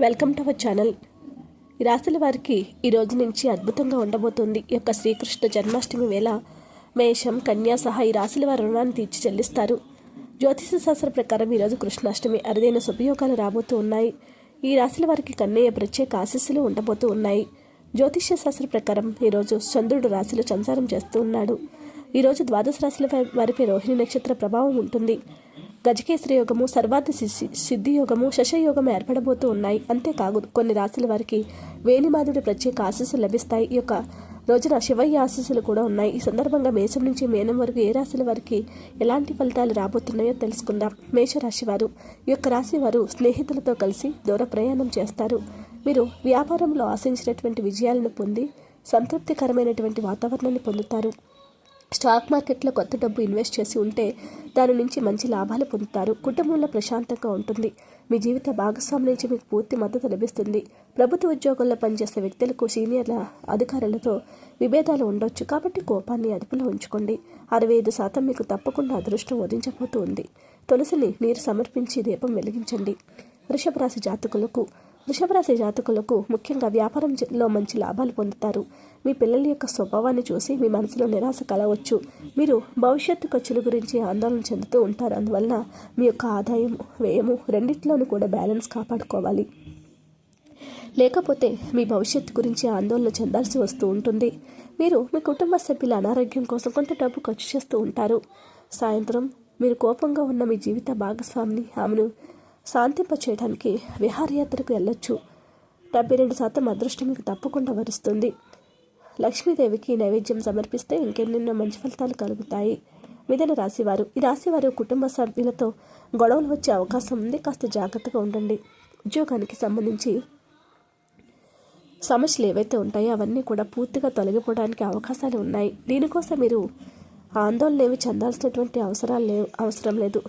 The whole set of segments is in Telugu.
Welcome to our channel. ఈ రాశుల వారికి ఈ రోజు నుంచి అద్భుతంగా ఉండబోతుంది. ఈ యొక్క శ్రీకృష్ణ జన్మాష్టమి వేళ మేషం కన్యా సహా ఈ రాశుల వారి రుణాన్ని తీర్చి చెల్లిస్తారు. జ్యోతిష శాస్త్ర ప్రకారం ఈరోజు కృష్ణాష్టమి అరుదైన శుభయోగాలు రాబోతూ ఉన్నాయి. ఈ రాశుల వారికి కన్నయ్య ప్రత్యేక ఆశీస్సులు ఉండబోతూ ఉన్నాయి. జ్యోతిష్య శాస్త్ర ప్రకారం ఈరోజు చంద్రుడు రాశిలో సంచారం చేస్తూ ఉన్నాడు. ఈరోజు ద్వాదశ రాశుల వారిపై రోహిణి నక్షత్ర ప్రభావం ఉంటుంది. గజకేశ్వరి యోగము సర్వార్థ సిద్ధి యోగము శశయోగము ఏర్పడబోతూ ఉన్నాయి. అంతేకాదు కొన్ని రాశుల వారికి వేణిమాధుడి ప్రత్యేక ఆశీస్సులు లభిస్తాయి. ఈ యొక్క రోజున శివయ్య ఆశీస్సులు కూడా ఉన్నాయి. ఈ సందర్భంగా మేషం నుంచి మేనం వరకు ఏ రాశుల వారికి ఎలాంటి ఫలితాలు రాబోతున్నాయో తెలుసుకుందాం. మేషరాశి వారు ఈ యొక్క రాశి వారు స్నేహితులతో కలిసి దూర ప్రయాణం చేస్తారు. మీరు వ్యాపారంలో ఆశించినటువంటి విజయాలను పొంది సంతృప్తికరమైనటువంటి వాతావరణాన్ని పొందుతారు. స్టాక్ మార్కెట్లో కొత్త డబ్బు ఇన్వెస్ట్ చేసి ఉంటే దాని నుంచి మంచి లాభాలు పొందుతారు. కుటుంబంలో ప్రశాంతంగా ఉంటుంది. మీ జీవిత భాగస్వామి నుంచి మీకు పూర్తి మద్దతు లభిస్తుంది. ప్రభుత్వ ఉద్యోగాల్లో పనిచేసే వ్యక్తులకు సీనియర్ల అధికారులతో విభేదాలు ఉండొచ్చు. కాబట్టి కోపాన్ని అదుపులో ఉంచుకోండి. అరవై ఐదు శాతం మీకు తప్పకుండా అదృష్టం వరించబోతూ ఉంది తులసిని నీరు సమర్పించి దీపం వెలిగించండి. వృషభ రాశి జాతకులకు వృషభరాశి జాతకులకు ముఖ్యంగా వ్యాపారంలో మంచి లాభాలు పొందుతారు. మీ పిల్లల యొక్క స్వభావాన్ని చూసి మీ మనసులో నిరాశ కలవచ్చు మీరు భవిష్యత్తు ఖర్చుల గురించి ఆందోళన చెందుతూ ఉంటారు. అందువలన మీ యొక్క ఆదాయం వ్యయము రెండిట్లోనూ కూడా బ్యాలెన్స్ కాపాడుకోవాలి. లేకపోతే మీ భవిష్యత్తు గురించి ఆందోళన చెందాల్సి వస్తూ ఉంటుంది. మీరు మీ కుటుంబ సభ్యుల అనారోగ్యం కోసం కొంత డబ్బు ఖర్చు చేస్తూ ఉంటారు. సాయంత్రం మీరు కోపంగా ఉన్న మీ జీవిత భాగస్వామిని ఆమెను శాంతింప చేయడానికి విహారయాత్రకు వెళ్ళొచ్చు. డెబ్బై రెండు శాతం అదృష్టం మీకు తప్పకుండా వరుస్తుంది. లక్ష్మీదేవికి నైవేద్యం సమర్పిస్తే ఇంకెన్నెన్నో మంచి ఫలితాలు కలుగుతాయి. మిథున రాశివారు. ఈ రాశివారు కుటుంబ సభ్యులతో గొడవలు వచ్చే అవకాశం ఉంది. కాస్త జాగ్రత్తగా ఉండండి. ఉద్యోగానికి సంబంధించి సమస్యలు ఏవైతే ఉంటాయో అవన్నీ కూడా పూర్తిగా తొలగిపోవడానికి అవకాశాలు ఉన్నాయి. దీనికోసం మీరు ఆందోళన ఏమి చెందాల్సినటువంటి అవసరాలు లేవు అవసరం లేదు.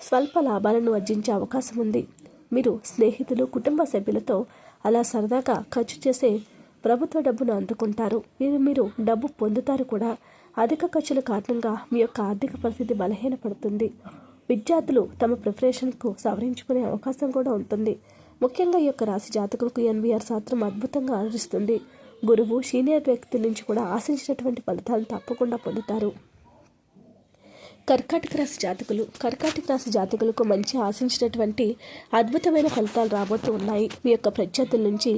స్వల్ప లాభాలను ఆర్జించే అవకాశం ఉంది. మీరు స్నేహితులు కుటుంబ సభ్యులతో అలా సరదాగా ఖర్చు చేసే ప్రభుత్వ డబ్బును అందుకుంటారు. మీరు మీరు డబ్బు పొందుతారు కూడా. అధిక ఖర్చుల కారణంగా మీ యొక్క ఆర్థిక పరిస్థితి బలహీనపడుతుంది. విద్యార్థులు తమ ప్రిపరేషన్కు సవరించుకునే అవకాశం కూడా ఉంటుంది. ముఖ్యంగా ఈ యొక్క రాశి జాతకులకు ఎన్వీఆర్ శాస్త్రం అద్భుతంగా ఆదరిస్తుంది. గురువు సీనియర్ వ్యక్తుల నుంచి కూడా ఆశించినటువంటి ఫలితాలను తప్పకుండా పొందుతారు. కర్కాటక రాశి జాతకులు కర్కాటక రాశి జాతకులకు మంచి ఆశించినటువంటి అద్భుతమైన ఫలితాలు రాబోతూ ఉన్నాయి. మీ యొక్క ప్రత్యర్థుల నుంచి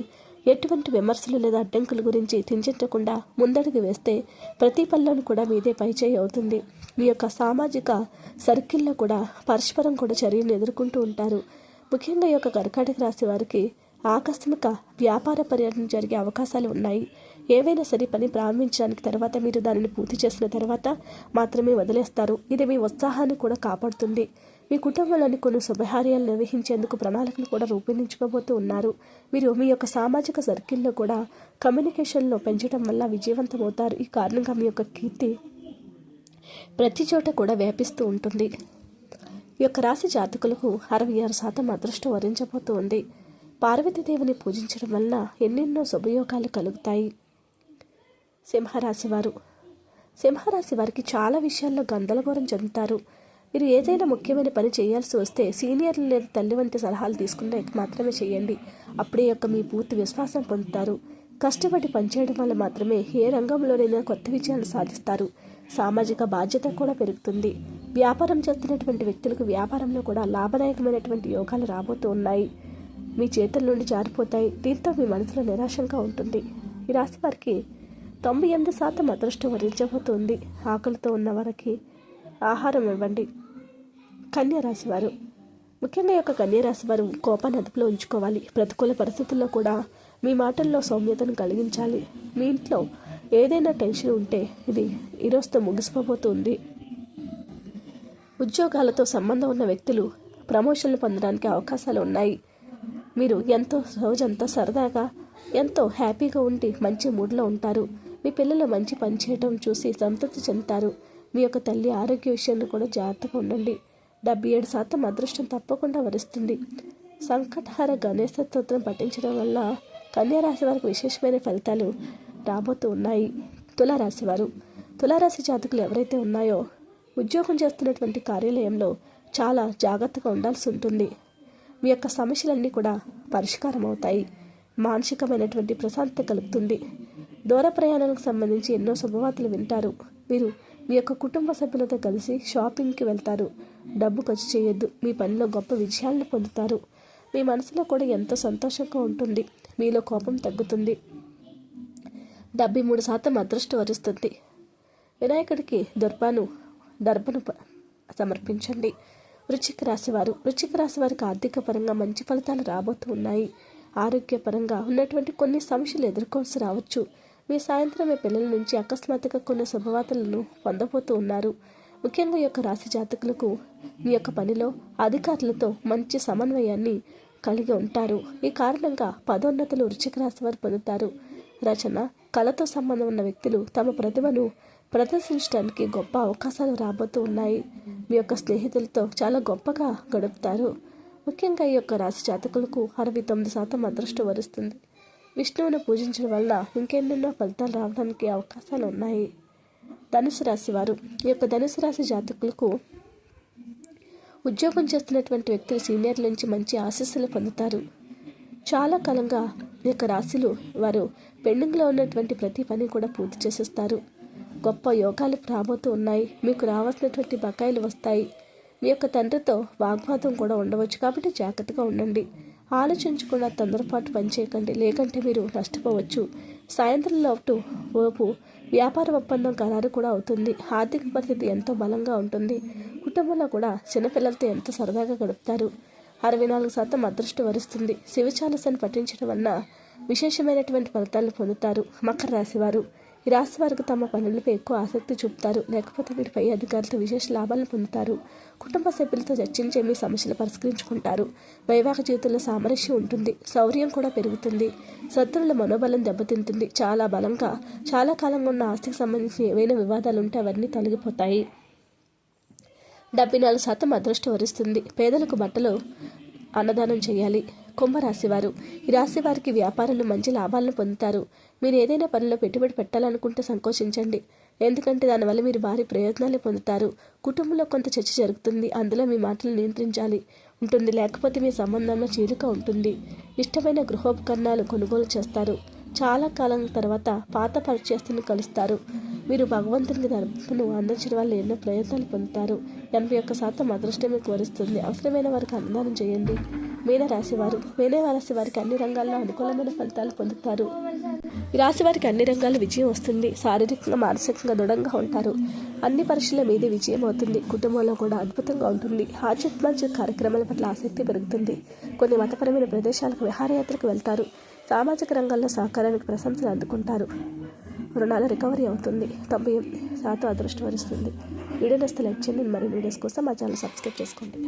ఎటువంటి విమర్శలు లేదా అడ్డంకుల గురించి చింతించకుండా ముందడుగు వేస్తే ప్రతి పనిలోనూ కూడా మీదే పైచేయి అవుతుంది. మీ యొక్క సామాజిక సర్కిల్లో కూడా పరస్పరం కూడా చర్యలు ఎదుర్కొంటూ ఉంటారు. ముఖ్యంగా ఈ యొక్క కర్కాటక రాశి వారికి ఆకస్మిక వ్యాపార పర్యటన జరిగే అవకాశాలు ఉన్నాయి. ఏవైనా సరే పని ప్రారంభించడానికి తర్వాత మీరు దానిని పూర్తి చేసిన తర్వాత మాత్రమే వదిలేస్తారు. ఇది మీ ఉత్సాహాన్ని కూడా కాపాడుతుంది. మీ కుటుంబంలోని కొన్ని శుభహార్యాలు నిర్వహించేందుకు ప్రణాళికలు కూడా రూపొందించుకోబోతూ ఉన్నారు. మీరు మీ యొక్క సామాజిక సర్కిల్లో కూడా కమ్యూనికేషన్లో పెంచడం వల్ల విజయవంతమవుతారు. ఈ కారణంగా మీ యొక్క కీర్తి ప్రతి చోట కూడా వ్యాపిస్తూ ఉంటుంది. ఈ యొక్క రాశి జాతకులకు అరవై ఆరు శాతం అదృష్టం వరించబోతూ ఉంది. పార్వతీదేవిని పూజించడం వలన ఎన్నెన్నో శుభయోగాలు కలుగుతాయి. సింహరాశి వారు సింహరాశి వారికి చాలా విషయాల్లో గందరగోళం చెందుతారు. మీరు ఏదైనా ముఖ్యమైన పని చేయాల్సి వస్తే సీనియర్లు లేదా తల్లి వంటి సలహాలు తీసుకుంటే మాత్రమే చేయండి. అప్పుడే యొక్క మీ పూర్తి విశ్వాసం పొందుతారు. కష్టపడి పనిచేయడం వల్ల మాత్రమే ఏ రంగంలోనైనా కొత్త విజయాలు సాధిస్తారు. సామాజిక బాధ్యత కూడా పెరుగుతుంది. వ్యాపారం చేస్తున్నటువంటి వ్యక్తులకు వ్యాపారంలో కూడా లాభదాయకమైనటువంటి యోగాలు రాబోతూ ఉన్నాయి. మీ చేతుల నుండి జారిపోతాయి. దీంతో మీ మనసులో నిరాశంగా ఉంటుంది. ఈ రాశి వారికి తొంభై ఎనిమిది శాతం అదృష్టం వరించబోతుంది. ఆకలితో ఉన్న వారికి ఆహారం ఇవ్వండి. కన్యరాశి వారు. ముఖ్యంగా యొక్క కన్యరాశి వారు కోపాన్ని అదుపులో ఉంచుకోవాలి. ప్రతికూల పరిస్థితుల్లో కూడా మీ మాటల్లో సౌమ్యతను కలిగించాలి. మీ ఇంట్లో ఏదైనా టెన్షన్ ఉంటే ఇది ఈరోజుతో ముగిసిపోబోతుంది. ఉద్యోగాలతో సంబంధం ఉన్న వ్యక్తులు ప్రమోషన్లు పొందడానికి అవకాశాలు ఉన్నాయి. మీరు ఎంతో రోజంతా సరదాగా ఎంతో హ్యాపీగా ఉండి మంచి మూడ్లో ఉంటారు. మీ పిల్లలు మంచి పని చేయటం చూసి సంతృప్తి చెందుతారు. మీ యొక్క తల్లి ఆరోగ్య విషయంలో కూడా జాగ్రత్తగా ఉండండి. డెబ్బై ఏడు శాతం అదృష్టం తప్పకుండా వరిస్తుంది. సంకటహార గణేశ స్తోత్రం పఠించడం వల్ల కన్యారాశి వారికి విశేషమైన ఫలితాలు రాబోతూ ఉన్నాయి. తులారాశి వారు. తులారాశి జాతకులు ఎవరైతే ఉన్నాయో ఉద్యోగం చేస్తున్నటువంటి కార్యాలయంలో చాలా జాగ్రత్తగా ఉండాల్సి ఉంటుంది. మీ యొక్క సమస్యలన్నీ కూడా పరిష్కారం అవుతాయి మానసికమైనటువంటి ప్రశాంతత కలుగుతుంది. దూర ప్రయాణాలకు సంబంధించి ఎన్నో శుభవార్తలు వింటారు. మీరు మీ యొక్క కుటుంబ సభ్యులతో కలిసి షాపింగ్కి వెళ్తారు. డబ్బు ఖర్చు చేయొద్దు. మీ పనిలో గొప్ప విజయాలను పొందుతారు. మీ మనసులో కూడా ఎంతో సంతోషంగా ఉంటుంది. మీలో కోపం తగ్గుతుంది. డెబ్బై మూడు శాతం అదృష్టం వరుస్తుంది. వినాయకుడికి దర్బాను దర్భను సమర్పించండి. వృచ్చిక రాశివారు వృచ్చిక రాశి వారికి ఆర్థిక పరంగా మంచి ఫలితాలు రాబోతూ ఉన్నాయి. ఆరోగ్యపరంగా ఉన్నటువంటి కొన్ని సమస్యలు ఎదుర్కోవాల్సి రావచ్చు. మీ సాయంత్రం మీ పిల్లల నుంచి అకస్మాత్తుగా కొన్ని శుభవార్తలను పొందబోతూ ఉన్నారు. ముఖ్యంగా ఈ యొక్క రాశి జాతకులకు మీ యొక్క పనిలో అధికారులతో మంచి సమన్వయాన్ని కలిగి ఉంటారు. ఈ కారణంగా పదోన్నతులు వృచ్చిక రాశి వారు పొందుతారు. రచన కళతో సంబంధం ఉన్న వ్యక్తులు తమ ప్రతిభను ప్రదర్శించడానికి గొప్ప అవకాశాలు రాబోతూ ఉన్నాయి. మీ యొక్క స్నేహితులతో చాలా గొప్పగా గడుపుతారు. ముఖ్యంగా ఈ యొక్క రాశి జాతకులకు అరవై తొమ్మిది శాతం అదృష్టం వరుస్తుంది. విష్ణువును పూజించడం వల్ల ఇంకెన్నెన్నో ఫలితాలు రావడానికి అవకాశాలు ఉన్నాయి. ధనుసు రాశి వారు ఈ యొక్క ధనుసు రాశి జాతకులకు ఉద్యోగం చేస్తున్నటువంటి వ్యక్తులు సీనియర్ల నుంచి మంచి ఆశీస్సులు పొందుతారు. చాలా కాలంగా ఈ యొక్క రాశిలు వారు పెండింగ్లో ఉన్నటువంటి ప్రతి పని కూడా పూర్తి చేసేస్తారు. గొప్ప యోగాలు రాబోతూ ఉన్నాయి. మీకు రావాల్సినటువంటి బకాయిలు వస్తాయి. మీ యొక్క తండ్రితో వాగ్వాదం కూడా ఉండవచ్చు. కాబట్టి జాగ్రత్తగా ఉండండి. ఆలోచించకుండా తొందరపాటు పనిచేయకండి లేకంటే మీరు నష్టపోవచ్చు. సాయంత్రం లోపు లోపు వ్యాపార ఒప్పందం ఖరారు కూడా అవుతుంది. ఆర్థిక పరిస్థితి ఎంతో బలంగా ఉంటుంది. కుటుంబంలో కూడా చిన్నపిల్లలతో ఎంతో సరదాగా గడుపుతారు. అరవై నాలుగు శాతం అదృష్టం వరుస్తుంది. శివచాలసను పఠించడం వలన విశేషమైనటువంటి ఫలితాలు పొందుతారు మకర రాశివారు ఈ రాశి వారికి తమ పనులపై ఎక్కువ ఆసక్తి చూపుతారు. లేకపోతే మీరు పై అధికారులతో విశేష లాభాలు పొందుతారు. కుటుంబ సభ్యులతో చర్చించే మీ సమస్యలు పరిష్కరించుకుంటారు. వైవాహిక జీవితంలో సామరస్యం ఉంటుంది. శౌర్యం కూడా పెరుగుతుంది. శత్రువుల మనోబలం దెబ్బతింటుంది. చాలా బలంగా చాలా కాలంగా ఉన్న ఆస్తికి సంబంధించిన ఏవైనా వివాదాలు ఉంటే అవన్నీ తొలగిపోతాయి. డెబ్బై నాలుగు శాతం అదృష్టం వరిస్తుంది. పేదలకు బట్టలు అన్నదానం చేయాలి. కుంభరాశివారు ఈ రాశి వారికి వ్యాపారంలో మంచి లాభాలను పొందుతారు. మీరు ఏదైనా పనిలో పెట్టుబడి పెట్టాలనుకుంటే సంకోచించండి. ఎందుకంటే దానివల్ల మీరు భారీ ప్రయోజనాలు పొందుతారు. కుటుంబంలో కొంత చర్చ జరుగుతుంది. అందులో మీ మాటలు నియంత్రించాలి. ఉంటుంది. లేకపోతే మీ సంబంధంలో చీలిక ఉంటుంది. ఇష్టమైన గృహోపకరణాలు కొనుగోలు చేస్తారు. చాలా కాలం తర్వాత పాత పరిచయస్తులను కలుస్తారు. మీరు భగవంతునికి తరపును అందించడం వల్ల ఎన్నో ప్రయత్నాలు పొందుతారు. ఎనభై ఒక్క శాతం అదృష్టం మీకు వరిస్తుంది అవసరమైన వారికి అన్నదానం చేయండి. మీన రాశివారు మీన రాశి వారికి అన్ని రంగాల్లో అనుకూలమైన ఫలితాలు పొందుతారు. ఈ రాశి వారికి అన్ని రంగాల్లో విజయం వస్తుంది. శారీరకంగా మానసికంగా దృఢంగా ఉంటారు. అన్ని పరీక్షల మీదే విజయం అవుతుంది. కుటుంబంలో కూడా అద్భుతంగా ఉంటుంది. ఆధ్యాత్మిక కార్యక్రమాల పట్ల ఆసక్తి పెరుగుతుంది. కొన్ని మతపరమైన ప్రదేశాలకు విహారయాత్రకు వెళ్తారు. సామాజిక రంగంలో సహకారానికి ప్రశంసలు అందుకుంటారు. రుణాల రికవరీ అవుతుంది. తొంభై శాతం అదృష్టం వరిస్తుంది. వీడియో నస్తే లైక్ చేయండి. మరి వీడియోస్ కోసం మా ఛానల్ సబ్స్క్రైబ్ చేసుకోండి.